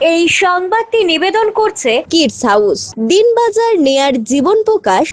এই সংবাদটি নিবেদন করছে kids house. Dinbazar near Jiban প্রকাশ।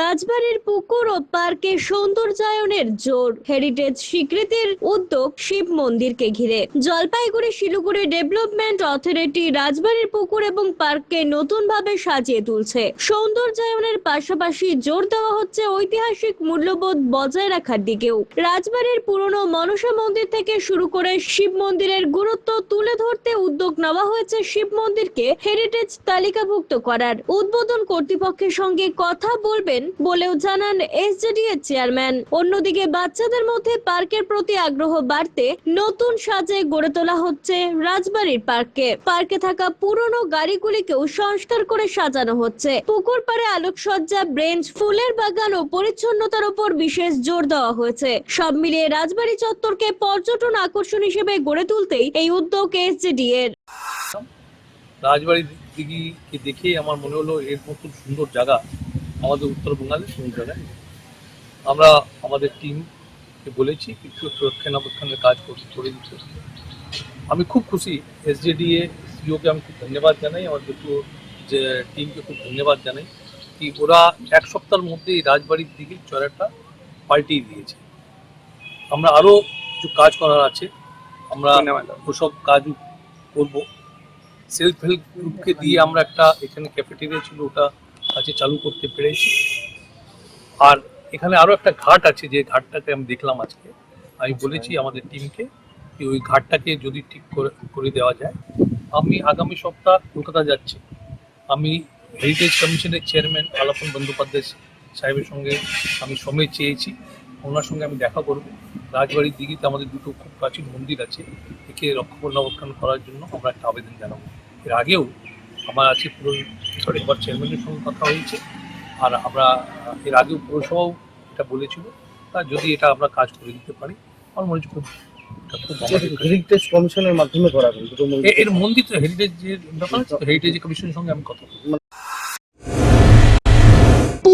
রাজবাড়ির পুকুর ও পার্কে সৌন্দর্যায়নের জোর। হেরিটেজ স্বীকৃতির উদ্যোগ শিব মন্দিরকে ঘিরে। জলপাইগুড়ি শিলিগুড়ি ডেভেলপমেন্ট অথরিটি রাজবাড়ির পুকুর এবং পার্ককে নতুনভাবে সাজিয়ে তুলছে। সৌন্দর্যায়নের পাশাপাশি জোর দেওয়া হচ্ছে ঐতিহাসিক মূল্যবোধ বজায় রাখার দিকেও। রাজবাড়ির পুরনো মনসা মন্দির থেকে শুরু করে শিব মন্দিরের গুরুত্ব তুলে ধরতে উদ্যোগ নেওয়া হয়েছে শিব মন্দিরকে হেরিটেজ তালিকাভুক্ত করার। উদ্বোধন কর্তৃপক্ষের সঙ্গে কথা বলবেন বলেও জানান এসজেডি এর চেয়ারম্যান। অন্যদিকে বাচ্চাদের মধ্যে পার্কের প্রতি আগ্রহ বাড়তে নতুন সাজে গড়ে তোলা হচ্ছে রাজবাড়ির পার্ককে। পার্কে থাকা পুরনো গাড়িগুলিকেও সংস্কার করে সাজানো হচ্ছে। পুকুর পাড়ে আলোকসজ্জা, ব্রেঞ্চ, ফুলের বাগান ও পরিচ্ছন্নতার উপর বিশেষ জোর দেওয়া হয়েছে। সব মিলিয়ে রাজবাড়ি চত্বরকে পর্যটন আকর্ষণ হিসেবে গড়ে তুলতেই এই উদ্যোগ এসজেডি এর রাজবাড়ির দিঘিকে দেখে আমার মনে হলো এর মতন সুন্দর জায়গা আমাদের উত্তরবঙ্গালে সুন্দর জায়গায়। আমরা আমাদের টিমকে বলেছি, কিছু রক্ষণাবেক্ষণের কাজ করে দিতে আমি খুব খুশি এসজেডিএ সিওকে আমি খুব ধন্যবাদ জানাই, আমার দুটো যে টিমকে খুব ধন্যবাদ জানাই কি ওরা এক সপ্তাহের মধ্যে এই রাজবাড়ির দিকে চড়াটা পাল্টিয়ে দিয়েছে। আমরা আরও কিছু কাজ করার আছে। আমরা ওসব কাজ করব। সেলফ হেল্প গ্রুপকে দিয়ে আমরা একটা এখানে ক্যাফেটেরিয়া ছিল ওটা কাছে চালু করতে পেরেছি। আর এখানে আরও একটা ঘাট আছে যে ঘাটটাকে আমি দেখলাম আজকে। আমি বলেছি আমাদের টিমকে যে ওই ঘাটটাকে যদি ঠিক করে করে দেওয়া যায়। আমি আগামী সপ্তাহ কলকাতা যাচ্ছি। আমি হেরিটেজ কমিশনের চেয়ারম্যান আলাপন বন্দ্যোপাধ্যায় সাহেবের সঙ্গে আমি সময় চেয়েছি। ওনার সঙ্গে আমি দেখা করব। রাজবাড়ির দিঘিতে আমাদের দুটো খুব প্রাচীন মন্দির আছে। একে রক্ষণাবেক্ষণ করার জন্য আমরা একটা আবেদন জানাব। এর আগেও আমার আছে পুরো সরি একবার চেয়ারম্যানের সঙ্গে কথা হয়েছে। আর আমরা এর আগেও পৌরসভাও এটা বলেছিল। তা যদি এটা আমরা কাজ করে দিতে পারি আমার মনে হচ্ছে খুব হেরিটেজ কমিশনের মাধ্যমে এ- এর মন্দির তো হেরিটেজের ব্যাপার হেরিটেজ কমিশনের সঙ্গে আমি কথা